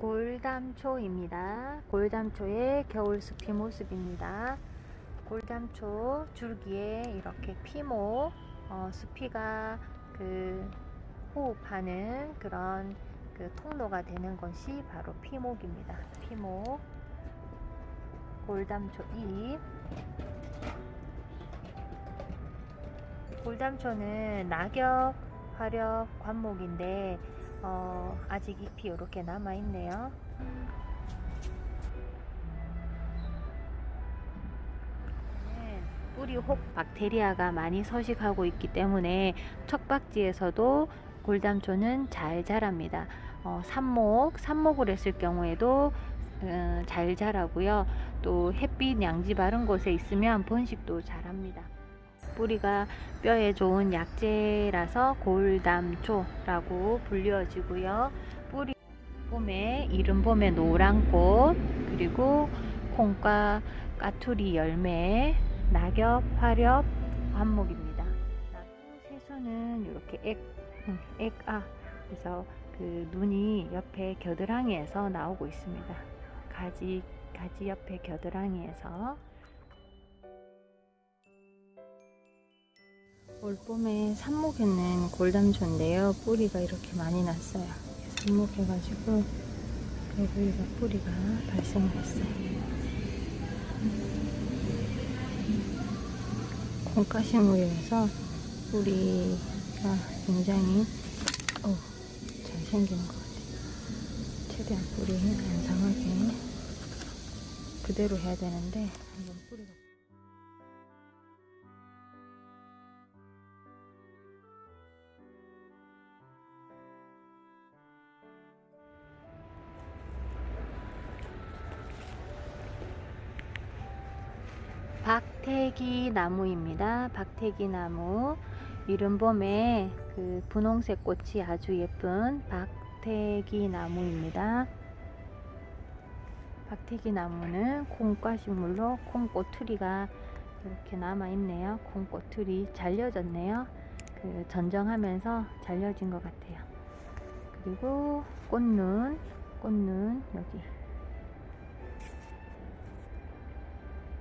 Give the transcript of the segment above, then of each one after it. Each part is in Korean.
골담초입니다. 골담초의 겨울숲이 모습입니다. 골담초 줄기에 이렇게 피모, 어, 수피가 그 호흡하는 그런 그 통로가 되는 것이 바로 피목입니다. 피목, 골담초 잎. 골담초는 낙엽, 화렵, 관목인데 어, 아직 잎이 이렇게 남아 있네요. 뿌리 혹 박테리아가 많이 서식하고 있기 때문에 척박지에서도 골담초는 잘 자랍니다. 어, 삽목, 삽목을 했을 경우에도 어, 잘 자라고요. 또 햇빛 양지 바른 곳에 있으면 번식도 잘합니다. 뿌리가 뼈에 좋은 약재라서 골담초라고 불려지고요. 뿌리 봄에 이른 봄에 노란 꽃 그리고 콩과 까투리 열매 낙엽 화렵 한목입니다. 새수는 이렇게 액, 음, 액아 그래서 그 눈이 옆에 겨드랑이에서 나오고 있습니다. 가지 가지 옆에 겨드랑이에서 올봄에 삽목했는 골담초인데요. 뿌리가 이렇게 많이 났어요. 삽목해가지고 여기가 뿌리가 발생했어요. 콩가시물이라서 뿌리가 굉장히 어, 잘 생긴 것 같아요. 최대한 뿌리 안 상하게 그대로 해야 되는데 박태기 나무입니다. 박태기 나무. 이른 봄에 그 분홍색 꽃이 아주 예쁜 박태기 나무입니다. 박태기 나무는 콩과식물로 콩꼬투리가 이렇게 남아 있네요. 콩꼬투리 잘려졌네요. 그 전정하면서 잘려진 것 같아요. 그리고 꽃눈, 꽃눈 여기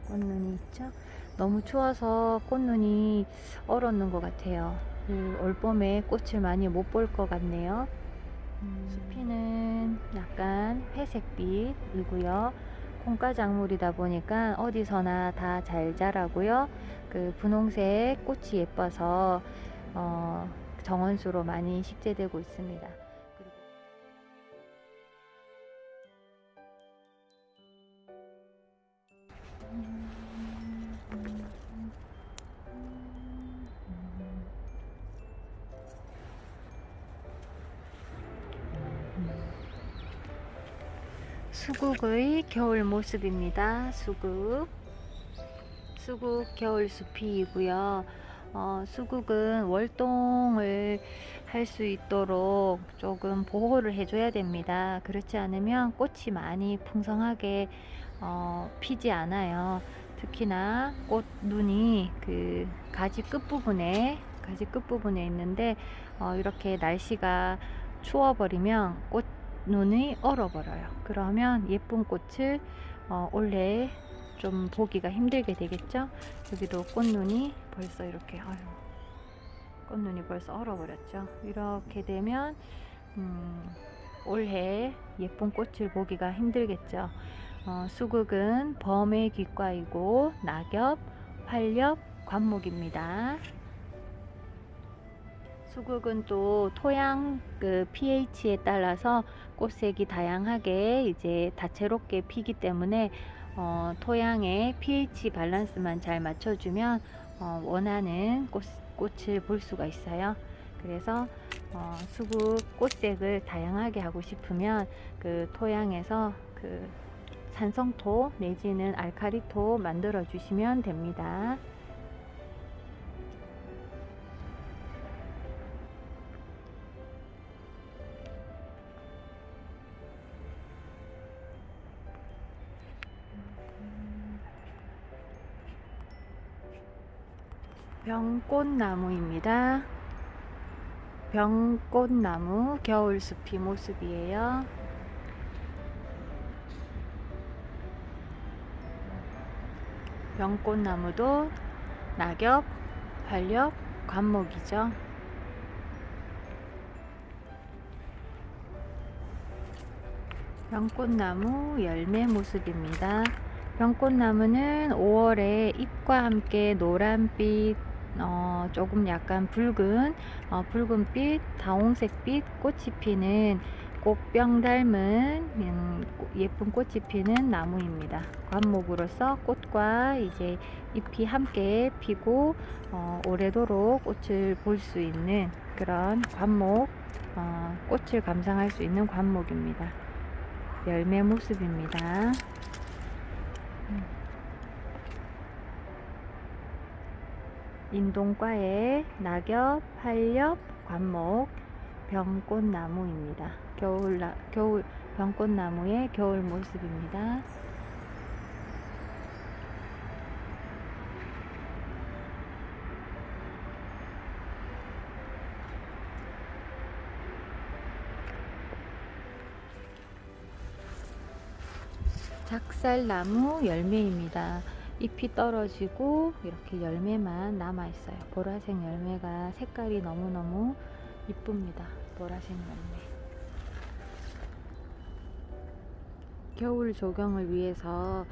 꽃눈이 있죠. 너무 추워서 꽃눈이 얼었는 것 같아요. 그 올봄에 꽃을 많이 못 볼 것 같네요. 음, 수피는 약간 회색빛이고요. 콩가작물이다 보니까 어디서나 다 잘 자라고요. 그 분홍색 꽃이 예뻐서 어, 정원수로 많이 식재되고 있습니다. 수국의 겨울 모습입니다. 수국. 수국 겨울 숲이고요. 어, 수국은 월동을 할 수 있도록 조금 보호를 해줘야 됩니다. 그렇지 않으면 꽃이 많이 풍성하게 어, 피지 않아요. 특히나 꽃 눈이 그 가지 끝 부분에 가지 끝 부분에 있는데 어, 이렇게 날씨가 추워버리면 꽃 눈이 얼어버려요. 그러면 예쁜 꽃을 어, 올해 좀 보기가 힘들게 되겠죠? 여기도 꽃눈이 벌써 이렇게 아유, 꽃눈이 벌써 얼어버렸죠. 이렇게 되면 음, 올해 예쁜 꽃을 보기가 힘들겠죠. 어, 수국은 범의 귓과이고 낙엽, 활엽, 관목입니다. 수국은 또 토양 그 pH에 따라서 꽃색이 다양하게 이제 다채롭게 피기 때문에 어, 토양의 pH 밸런스만 잘 맞춰주면 어, 원하는 꽃, 꽃을 볼 수가 있어요. 그래서 어, 수국 꽃색을 다양하게 하고 싶으면 그 토양에서 그 산성토 내지는 알카리토 만들어 주시면 됩니다. 병꽃나무입니다. 병꽃나무 겨울숲이 모습이에요. 병꽃나무도 낙엽, 활력, 관목이죠. 병꽃나무 열매 모습입니다. 병꽃나무는 5월에 잎과 함께 노란빛 어, 조금 약간 붉은, 어, 붉은빛, 다홍색빛 꽃이 피는 꽃병 닮은 음, 꽃- 예쁜 꽃이 피는 나무입니다. 관목으로서 꽃과 이제 잎이 함께 피고 어, 오래도록 꽃을 볼 수 있는 그런 관목, 어, 꽃을 감상할 수 있는 관목입니다. 열매 모습입니다. 인동과의 낙엽, 활엽, 관목, 병꽃나무입니다. 겨울, 나, 겨울, 병꽃나무의 겨울 모습입니다. 작살나무 열매입니다. 잎이 떨어지고 이렇게 열매만 남아 있어요. 보라색 열매가 색깔이 너무너무 이쁩니다. 보라색 열매. 겨울 조경을 위해서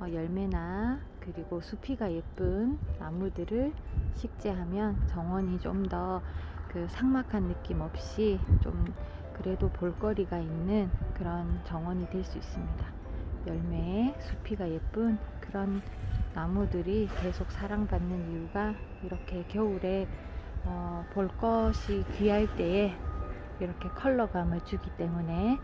어, 열매나 그리고 수피가 예쁜 나무들을 식재하면 정원이 좀 더 그 삭막한 느낌 없이 좀 그래도 볼거리가 있는 그런 정원이 될 수 있습니다. 열매에 수피가 예쁜 그런 나무들이 계속 사랑받는 이유가 이렇게 겨울에 어, 볼 것이 귀할 때에 이렇게 컬러감을 주기 때문에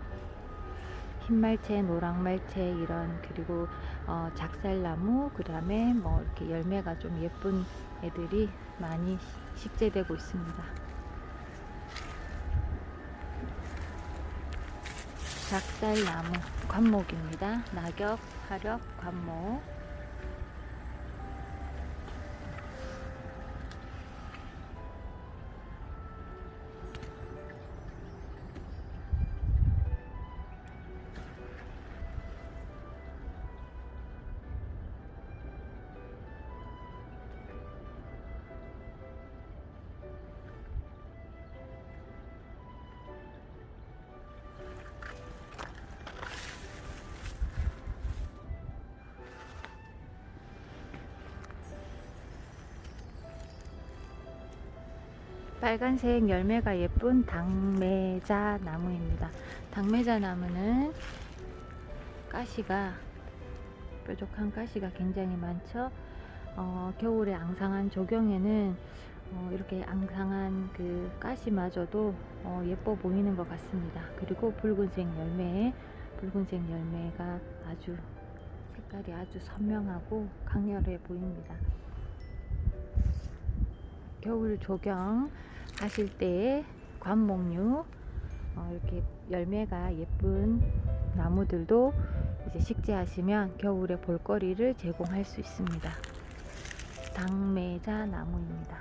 흰말채, 노랑말채 이런 그리고 어, 작살나무 그다음에 뭐 이렇게 열매가 좀 예쁜 애들이 많이 식재되고 있습니다. 작살나무 관목입니다. 낙엽, 화렵, 관목. 빨간색 열매가 예쁜 당매자 나무입니다. 당매자 나무는 가시가 뾰족한 가시가 굉장히 많죠. 어, 겨울에 앙상한 조경에는 어, 이렇게 앙상한 그 가시마저도 어, 예뻐 보이는 것 같습니다. 그리고 붉은색 열매, 붉은색 열매가 아주 색깔이 아주 선명하고 강렬해 보입니다. 겨울 조경 하실 때 관목류 어, 이렇게 열매가 예쁜 나무들도 이제 식재하시면 겨울에 볼거리를 제공할 수 있습니다. 당매자 나무입니다.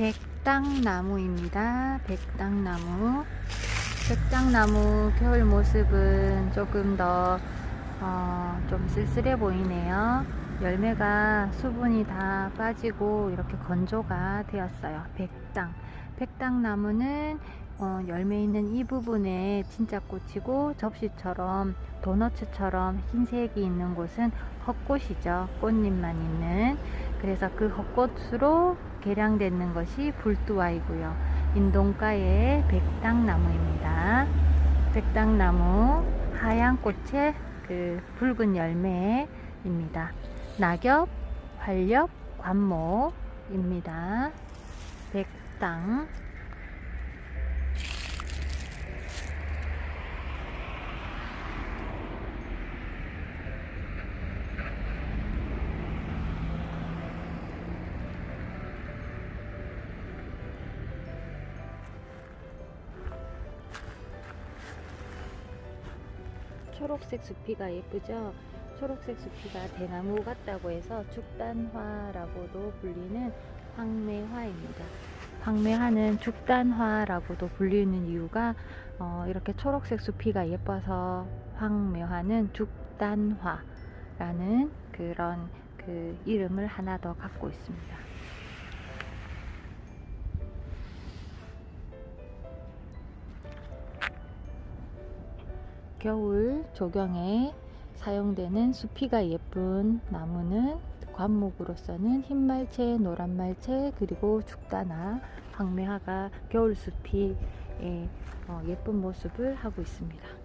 백당나무입니다. 백당나무. 백당나무 겨울 모습은 조금 더, 어, 좀 쓸쓸해 보이네요. 열매가 수분이 다 빠지고 이렇게 건조가 되었어요. 백당. 백당나무는 어, 열매 있는 이 부분에 진짜 꽃이고 접시처럼 도너츠처럼 흰색이 있는 곳은 헛꽃이죠. 꽃잎만 있는. 그래서 그 헛꽃으로 개량되는 것이 불두아이고요. 인동가의 백당나무입니다. 백당나무 하얀 꽃에 그 붉은 열매입니다. 낙엽, 활엽, 관목입니다. 백당. 초록색 수피가 예쁘죠? 초록색 수피가 대나무 같다고 해서 죽단화라고도 불리는 황매화입니다. 황매화는 죽단화라고도 불리는 이유가 어, 이렇게 초록색 수피가 예뻐서 황매화는 죽단화라는 그런 그 이름을 하나 더 갖고 있습니다. 겨울 조경에 사용되는 수피가 예쁜 나무는 관목으로서는 흰말채, 노란말채, 그리고 죽다나, 황매화가 겨울 숲이 예, 어, 예쁜 모습을 하고 있습니다.